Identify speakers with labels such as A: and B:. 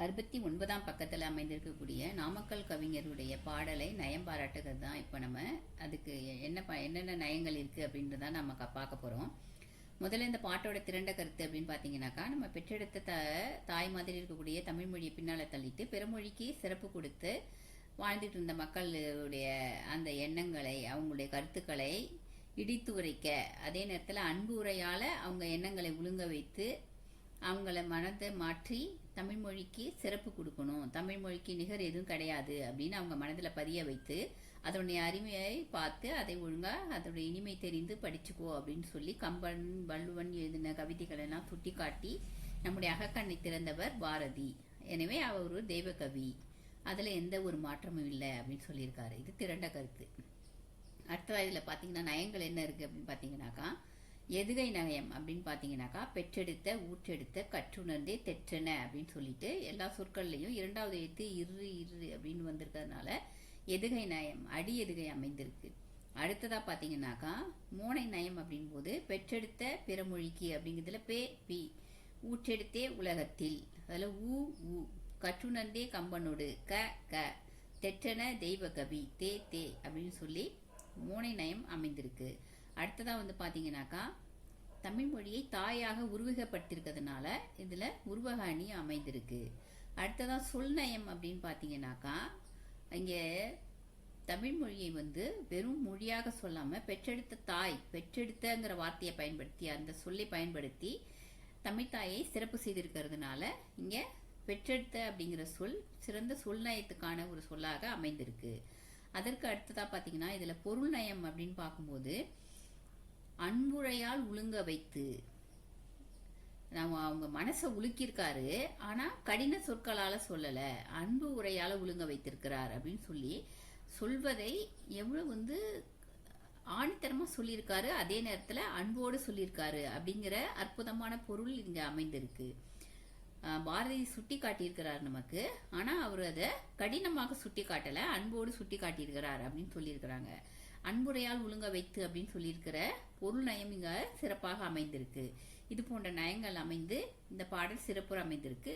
A: அறுபத்தி ஒன்பதாம் பக்கத்தில் அமைந்திருக்கக்கூடிய நாமக்கல் கவிஞருடைய பாடலை நயம் பாராட்டுகிறது தான் இப்போ நம்ம அதுக்கு என்ன ப என்னென்ன நயங்கள் இருக்குது அப்படின்றத நம்ம க- பார்க்க போகிறோம் முதல்ல இந்த பாட்டோட திரண்ட கருத்து அப்படின்னு பார்த்தீங்கன்னாக்கா நம்ம பெற்றெடுத்த த தாய் மாதிரி இருக்கக்கூடிய தமிழ் மொழியை பின்னால் தள்ளிட்டு பிறமொழிக்கு சிறப்பு கொடுத்து வாழ்ந்துட்டு இருந்த மக்களுடைய அந்த எண்ணங்களை அவங்களுடைய கருத்துக்களை இடித்து உரைக்க அதே நேரத்தில் அன்பு உரையால் அவங்க எண்ணங்களை ஒழுங்க வைத்து அவங்கள மனதை மாற்றி தமிழ்மொழிக்கு சிறப்பு கொடுக்கணும். தமிழ்மொழிக்கு நிகர் எதுவும் கிடையாது அப்படின்னு அவங்க மனதில் பதிய வைத்து அதனுடைய அருமையை பார்த்து அதை ஒழுங்காக அதோடைய இனிமை தெரிந்து படிச்சுக்கோ அப்படின்னு சொல்லி கம்பன் வள்ளுவன் எழுதின கவிதைகள் எல்லாம் சுட்டி காட்டி நம்முடைய அகக்கண்ணை திறந்தவர் பாரதி. எனவே அவர் ஒரு தெய்வ அதில் எந்த ஒரு மாற்றமும் இல்லை அப்படின்னு சொல்லியிருக்காரு. இது திரண்ட கருத்து. அடுத்ததாக இதில் பார்த்தீங்கன்னா நயங்கள் என்ன இருக்குது அப்படின்னு பார்த்தீங்கன்னாக்கா எதுகை நயம் அப்படின்னு பார்த்தீங்கன்னாக்கா பெற்றெடுத்த ஊற்றெடுத்த கற்றுணர்ந்தே தெற்றன அப்படின்னு சொல்லிட்டு எல்லா சொற்கள்லையும் இரண்டாவது எழுத்து இரு இரு அப்படின்னு வந்திருக்கிறதுனால எதுகை நயம் அடி எதுகை அமைந்திருக்கு. அடுத்ததாக பார்த்தீங்கன்னாக்கா மூனை நயம் அப்படின் போது பெற்றெடுத்த பிறமொழிக்கு அப்படிங்கிறதுல பே பி ஊற்றெடுத்தே உலகத்தில். அதில் ஊ ஊ கற்றுணர்ந்தே கம்பனோடு க க தெற்றன தெய்வ கவி தே தே அப்படின்னு சொல்லி மூனை நயம் அமைந்திருக்கு. அடுத்ததாக வந்து பார்த்தீங்கன்னாக்கா தமிழ் மொழியை தாயாக உருவகப்படுத்திருக்கிறதுனால இதில் உருவக அணி அமைந்திருக்கு. அடுத்ததாக சொல் நயம் அப்படின்னு பார்த்தீங்கன்னாக்கா இங்கே தமிழ் மொழியை வந்து வெறும் மொழியாக சொல்லாமல் பெற்றெடுத்த தாய் பெற்றெடுத்தங்கிற வார்த்தையை பயன்படுத்தி அந்த சொல்லை பயன்படுத்தி தமிழ் தாயை சிறப்பு செய்திருக்கிறதுனால இங்கே பெற்றெடுத்த அப்படிங்கிற சொல் சிறந்த சொல்நயத்துக்கான ஒரு சொல்லாக அமைந்திருக்கு. அதற்கு அடுத்ததாக பார்த்தீங்கன்னா இதில் பொருள் நயம் அப்படின்னு பார்க்கும்போது அன்புரையால் உழுங்க வைத்து. நம்ம அவங்க மனசை உலுக்கியிருக்காரு ஆனால் கடின சொற்களால் சொல்லலை. அன்பு உரையால் உழுங்க வைத்திருக்கிறார் அப்படின்னு சொல்லி சொல்வதை எவ்வளோ வந்து ஆணித்தரமாக சொல்லியிருக்காரு அதே நேரத்தில் அன்போடு சொல்லியிருக்காரு அப்படிங்கிற அற்புதமான பொருள் இங்கே அமைந்திருக்கு. பாரதி சுட்டி காட்டியிருக்கிறார் நமக்கு ஆனால் அவர் அதை கடினமாக சுட்டி காட்டலை அன்போடு சுட்டி காட்டியிருக்கிறார் அப்படின்னு சொல்லியிருக்கிறாங்க. அன்புரையால் ஒழுங்க வைத்து அப்படின்னு சொல்லியிருக்கிற பொருள் நயம் இங்கே சிறப்பாக அமைந்திருக்கு. இது போன்ற நயங்கள் அமைந்து இந்த பாடல் சிறப்புற அமைந்திருக்கு.